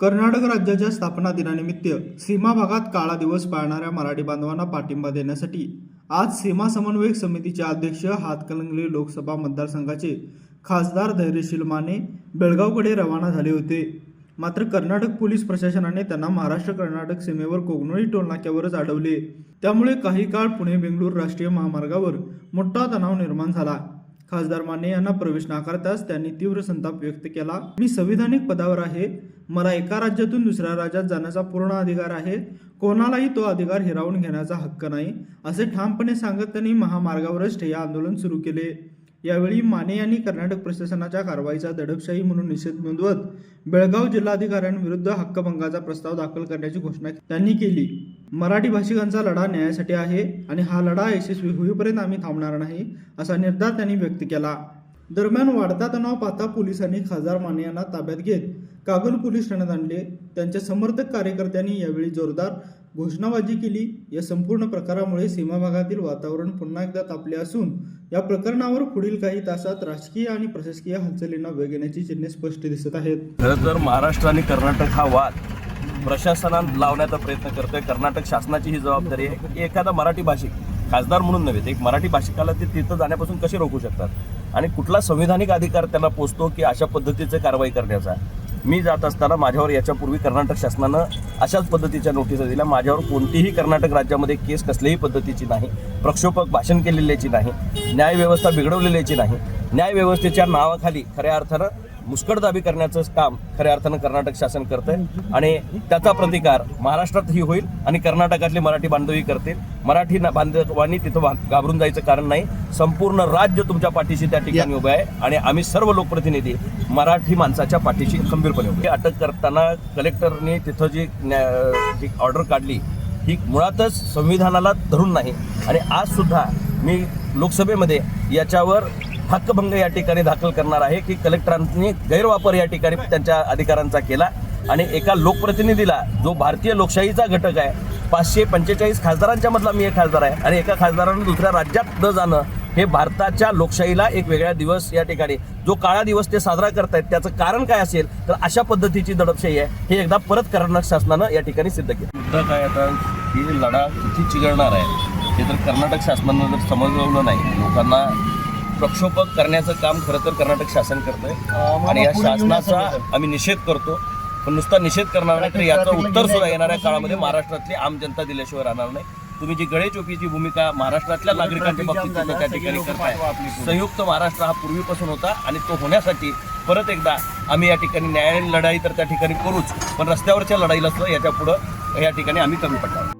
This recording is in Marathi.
कर्नाटक राज्याच्या स्थापना दिनानिमित्त सीमा भागात काळा दिवस पाळणाऱ्या मराठी बांधवांना पाठिंबा देण्यासाठी आज सीमा समन्वयक समितीचे अध्यक्ष हातकलंगले लोकसभा मतदारसंघाचे खासदार धैर्यशील माने बेळगावकडे रवाना झाले होते. मात्र कर्नाटक पोलीस प्रशासनाने त्यांना महाराष्ट्र कर्नाटक सीमेवर कोगनोळी टोलनाक्यावरच अडवले. त्यामुळे काही काळ पुणे बेंगळूर राष्ट्रीय महामार्गावर मोठा तणाव निर्माण झाला. खासदार माने यांना प्रवेश नाकारताच त्यांनी तीव्र संताप व्यक्त केला. मी संविधानिक पदावर आहे. मला एका राज्यातून दुसऱ्या राज्यात जाण्याचा पूर्ण अधिकार आहे. कोणालाही तो अधिकार हिरावून घेण्याचा हक्क नाही असे ठामपणे सांगत त्यांनी महामार्गावरच ठिय्या आंदोलन सुरू केले. यावेळी माने यांनी कर्नाटक प्रशासनाच्या कारवाईचा दडपशाही म्हणून निषेध नोंदवत बेळगाव जिल्हाधिकाऱ्यांविरुद्ध हक्कभंगाचा प्रस्ताव दाखल करण्याची घोषणा त्यांनी केली. मराठी भाषिकांचा लढा न्यायासाठी आहे आणि हा लढा यशस्वी होईपर्यंत आम्ही थांबणार नाही असा निर्धार त्यांनी व्यक्त केला. दरम्यान वाढता तणाव पाहता पोलिसांनी खासदार माने यांना ताब्यात घेत कागल पोलीस ठाण्यात आणले. त्यांच्या समर्थक कार्यकर्त्यांनी यावेळी जोरदार घोषणाबाजी केली. या संपूर्ण प्रकारामुळे सीमा भागातील वातावरण पुन्हा एकदा तापले असून या प्रकरणावर पुढील काही तासात राजकीय आणि प्रशासकीय हालचालींना वेग येण्याची चिन्हे स्पष्ट दिसत आहेत. खरं तर महाराष्ट्र आणि कर्नाटक हा वाद प्रशासनात लावण्याचा प्रयत्न करतोय. कर्नाटक शासनाची ही जबाबदारी आहे. की एखादा मराठी भाषिक खासदार म्हणून नव्हे तर एक मराठी भाषिकाला ते तिथं जाण्यापासून कसे रोखू शकतात? आणि कुठला संविधानिक अधिकार त्यांना पोचतो की अशा पद्धतीचं कारवाई करण्याचा? मी जात असताना माझ्यावर याच्यापूर्वी कर्नाटक शासनानं अशाच पद्धतीच्या नोटिसा दिल्या. माझ्यावर कोणतीही कर्नाटक राज्यामध्ये केस कसल्याही पद्धतीची नाही. प्रक्षोपक भाषण केलेल्याची नाही. न्यायव्यवस्था बिघडवलेल्याची नाही. न्यायव्यवस्थेच्या नावाखाली खऱ्या अर्थानं मुस्कटदाबी करण्याचं काम खऱ्या अर्थानं कर्नाटक शासन करतंय. आणि त्याचा प्रतिकार महाराष्ट्रातही होईल आणि कर्नाटकातले मराठी बांधवही करतील. मराठी ना- बांधवांनी तिथं घाबरून जायचं कारण नाही. संपूर्ण राज्य तुमच्या पाठीशी त्या ठिकाणी उभं आहे आणि आम्ही सर्व लोकप्रतिनिधी मराठी माणसाच्या पाठीशी खंबीरपणे उभे. आहे. अटक करताना कलेक्टरने तिथं जी ऑर्डर काढली ही मुळातच संविधानाला धरून नाही. आणि आज सुद्धा मी लोकसभेमध्ये याच्यावर हक्कभंग या ठिकाणी दाखल करणार आहे की कलेक्टरांनी गैरवापर या ठिकाणी त्यांच्या अधिकारांचा केला आणि एका लोकप्रतिनिधीला जो भारतीय लोकशाहीचा घटक आहे पाचशे पंचेचाळीस खासदारांच्या मधला मी एक खासदार आहे आणि एका खासदारानं दुसऱ्या राज्यात न जाणं हे भारताच्या लोकशाहीला एक वेगळा दिवस या ठिकाणी जो काळा दिवस ते साजरा करतायत त्याचं कारण काय असेल तर अशा पद्धतीची दडपशाही आहे हे एकदा परत कर्नाटक शासनानं या ठिकाणी सिद्ध केलं. मुद्दा काय आता ही लढा किती चिघळणार आहे हे तर कर्नाटक शासनानं जर समजवलं नाही लोकांना प्रक्षोभक करण्याचं काम खरं तर कर्नाटक शासन करतंय. आणि या शासनाचा आम्ही निषेध करतो. पण नुसता निषेध करणार नाही तर याचं उत्तर सुद्धा येणाऱ्या काळामध्ये महाराष्ट्रातली आम जनता दिल्याशिवाय राहणार नाही. तुम्ही जी गळेचोपीची भूमिका महाराष्ट्रातल्या नागरिकांच्या बाबतीत त्या ठिकाणी करताय. संयुक्त महाराष्ट्र हा पूर्वीपासून होता आणि तो होण्यासाठी परत एकदा आम्ही या ठिकाणी न्याय लढाई तर त्या ठिकाणी करूच पण रस्त्यावरच्या लढाईला सुद्धा याच्या पुढं या ठिकाणी आम्ही कमी पडणार.